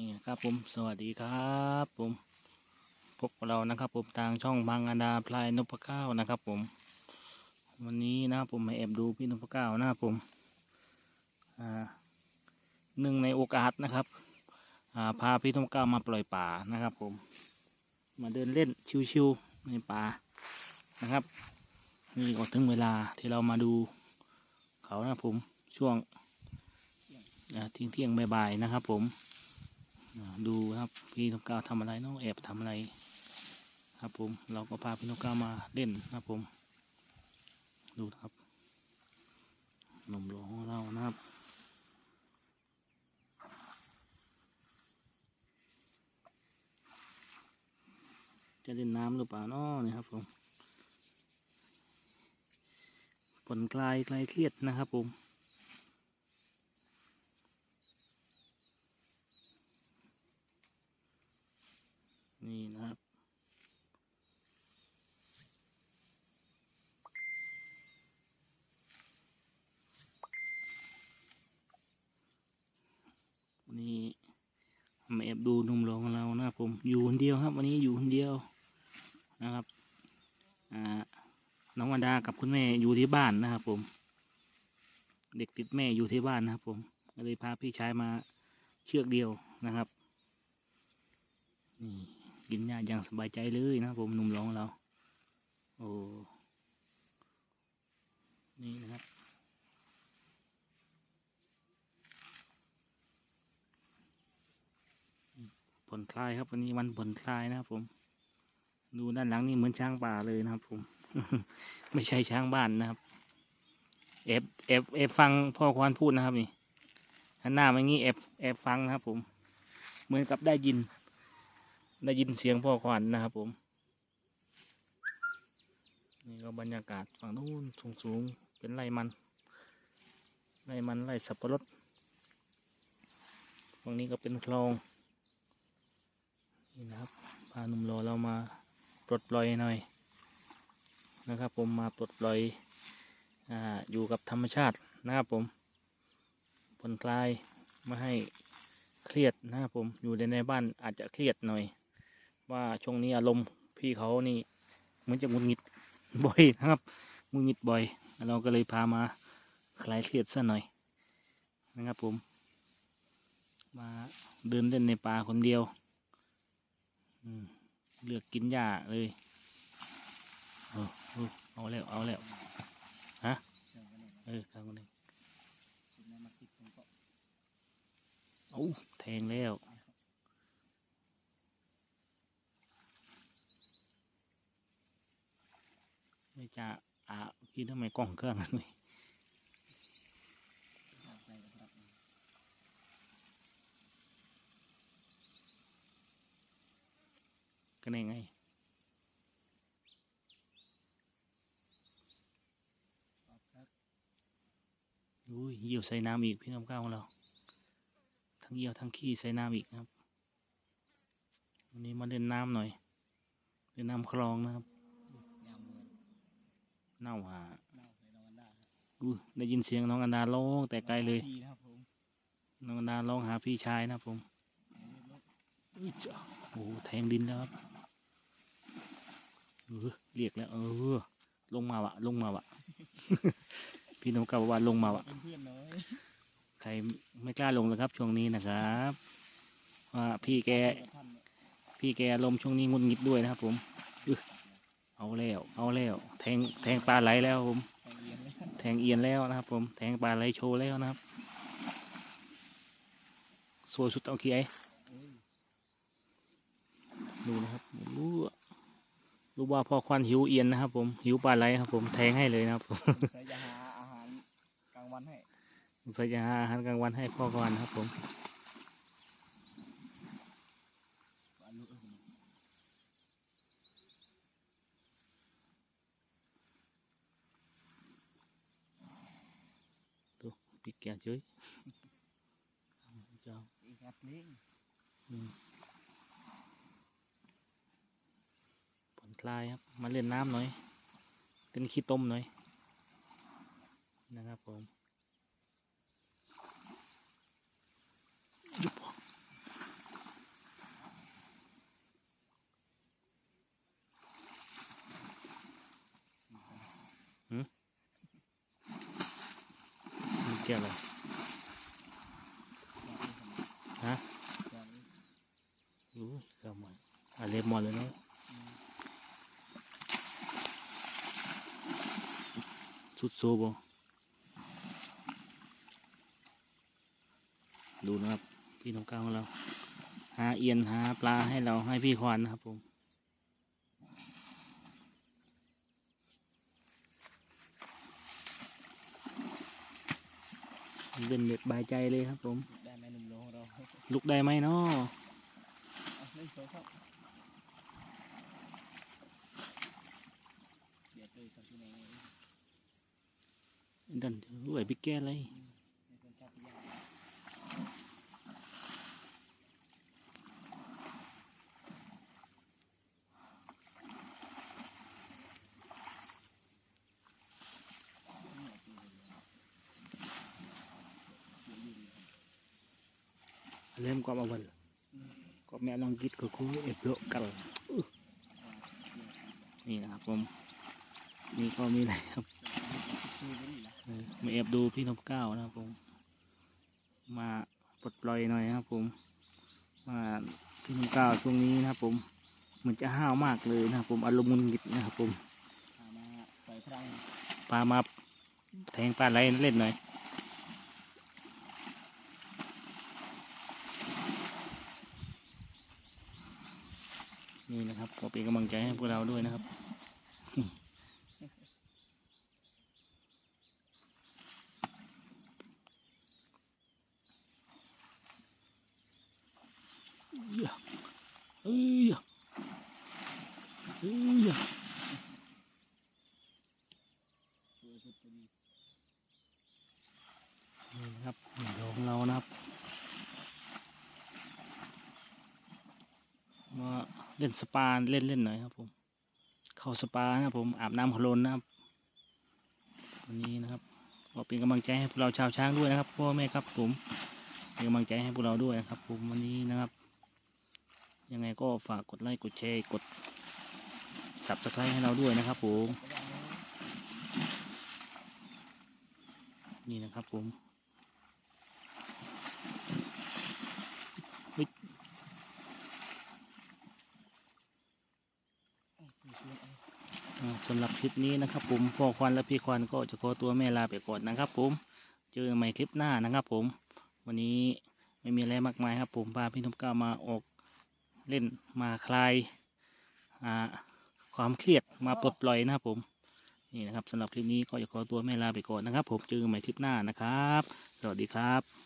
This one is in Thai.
นี่ครับผมสวัสดีครับผมพบเรานะครับผมทางช่องบางอันดาพลายนพเก้านะครับ ผม วันนี้นะผมมาแอบดูพี่นพเก้านะผมหนึ่งในโอกาสนะครับาพาพี่นพเก้ามาปล่อยป่านะครับ ผม มาเดินเล่นชิวๆในป่านะครับนี่ก็ถึงเวลาที่เรามาดูเขานะผมช่วงเที่ยงเที่ยงบ่ายๆนะครับ ผม ดูครับพี่นกกาทำอะไรเนาะแอบทำอะไร ครับผมเราก็พาพี่นกกามาเล่นครับผม ดูครับนมหลวงของเรานะครับจะเล่นน้ำหรือเปล่าเนาะนี่ครับผมผ่อนคลายคลายเครียดนะครับผม นี่นะครับวันนี้มาแอบดูหนุ่มหลงของเรานะครับผมอยู่คนเดียวครับ วันนี้อยู่คนเดียวนะครับอ่าน้องวันดากับคุณแม่อยู่ที่บ้านนะครับผม เด็กติดแม่อยู่ที่บ้านนะครับผมก็เลยพาพี่ชายมาเชือกเดียวนะครับนี่ กินหญ้าอย่างสบายใจเลยนะครับผมหนุ่มหลวงของเรา โอ้นี่นะครับผ่อนคลายครับวันนี้วันผ่อนคลายนะครับผม ดูด้านหลังนี่เหมือนช้างป่าเลยนะครับ ผม ไม่ใช่ช้างบ้านนะครับเอฟเอฟเอฟฟังพ่อควานพูดนะครับนี่หันหน้ามางนี้เอฟเอฟฟังนะครับผม เหมือนกับได้ยิน ได้ยินเสียงพ่อควานนะครับผม นี่ก็บรรยากาศฝั่งนู้นสูงสูงๆเป็นไร่มันไร่มันไร่สับปะรดฝั่งนี้ก็เป็นคลอง นี่นะครับพาหนุ่มรอเรามาปลดปล่อยหน่อยนะครับ ผมมาปลดปล่อยอ่าอยู่กับธรรมชาตินะครับผมผ่อนคลายไม่ให้เครียดนะครับผมอยู่ในในบ้านอาจจะเครียดหน่อย ว่าช่วงนี้อารมณ์พี่เขานี่เหมือนจะงุดหงิดบ่อยนะครับงุดหงิดบ่อย เราก็เลยพามาคลายเครียดซะหน่อยนะครับผม มาเดินเล่นในป่าคนเดียวเลือกกินหญ้าเลยเออเออเอาแล้วเอาแล้วฮะเออครับคนนี้เอาแทงแล้ว่จะอ่าพี่ทำไมกล้องเครื่องนั้นเลยก็นี่ไงอุ้ยเยี่ยวใส่น้ำอีกพี่น้ำก้าวของเรา ทั้งเยี่ยวทั้งขี้ใส่น้ำอีกนะครับ วันนี้มาเล่นน้ำหน่อย เล่นน้ำคลองนะครับ เน่าหาอุ้ยได้ยินเสียงน้องอันดาร้องแต่ไกลเลยน้องอันดาร้องหาพี่ชายนะครับผมอุ้ยจ้ะโอ้โหแทงดินแล้วครับเออเรียกแล้วเออ ลงมาวะ ลงมาวะ พี่น้องกาบอกว่าลงมาวะ เป็นเพื่อนน้อยใครไม่กล้าลงเลยครับ ช่วงนี้นะครับว่าพี่แกท่านพี่แกลมณ์ช่วงนี้งุนงิดด้วยนะครับผมอึ เอาแล้วเอาแล้วแทงแทงปลาไหลแล้วครับผมไปเรียนเลยแทงเอียนแล้วนะครับผม แทงปลาไหลโชว์แล้วนะครับสวยสุดเอาขี้ไอดูนะครับรู้รู้ว่าพ่อควันหิวเอียนนะครับ ผมหิวปลาไหลครับ ผมแทงให้เลยนะครับใครจะหาอาหารกลางวันให้สงสัยจะหาอาหารกลางวันให้พ่อควันนะครับผม วันรู้เออ ปิดแก้วเฉยเจ้าอีกครับนี่อืมผ่อนคลายครับ มาเล่นน้ำหน่อย เป็นขี้ต้มหน่อย นะครับผม แก้วอะไรฮะอู้ยเกือบหมดอะเล็บหมดเลยเนาะสุดโซบดูนะครับ พี่น้องก้าวของเรา หาเอียนหาปลาให้เราให้พี่ควานนะครับผม เล่นเด็ดบายใจเลยครับผม ได้ไหมหนุ่มโลของเราลุกได้ไหมเนาะเอาเล่นโซ่ครับเดี๋ยวเจอสักที่ไหนดันรวยบิ๊กแก้เลย ในคนชอบพี่ยา เล่มก็มาวันก็แม่ลองกิดก็คือเอฟโลกันอื้อนี่นะครับผมนี่ก็มีอะไรครับคือไม่มีละเออมาแอบดูพี่นพเก้านะครับผม มาปลดปล่อยหน่อยนะครับผม มาพี่นพเก้าช่วงนี้นะครับผมเหมือนจะห้าวมากเลยนะครับผมอารมณ์หงุนงิดนะครับผมพามาปล่อยพลังปลามาแทงปลาไหลเล่นหน่อย นี่นะครับก็เป็นกำลังใจให้พวกเราด้วยนะครับเฮ้ยเอ้ยเอ้ย ตัวสุดตัวดี นี่นะครับหนึ่งดอกของเรานะครับ มา เล่นสปาเล่นเล่นหน่อยครับ ผม เข้าสปานะครับผมอาบน้ำโลนนะครับวันนี้นะครับก็เป็นกำลังใจให้พวกเราชาวช้างด้วยนะครับพ่อแม่ครับ ผมเป็นกำลังใจให้พวกเราด้วยนะครับ ผมวันนี้นะครับ ยังไงก็ฝากกดไลค์กดแชร์กดสับสไครต์ให้เราด้วยนะครับผมนี่นะครับผม เอ้ยคือคือเอา อ่า สำหรับคลิปนี้นะครับผมพ่อควันและพี่ควันก็จะขอตัวแม่ลาไปก่อนนะครับผม เจอกันใหม่คลิปหน้านะครับผม วันนี้ไม่มีอะไรมากมายครับผมพาพี่นพก้ามาออกเล่นมาคลายความเครียดมาปลดปล่อยนะครับผมนี่นะครับสำหรับคลิปนี้ก็จะขอตัวแม่ลาไปก่อนนะครับ ผมเจอกันใหม่คลิปหน้านะครับ สวัสดีครับ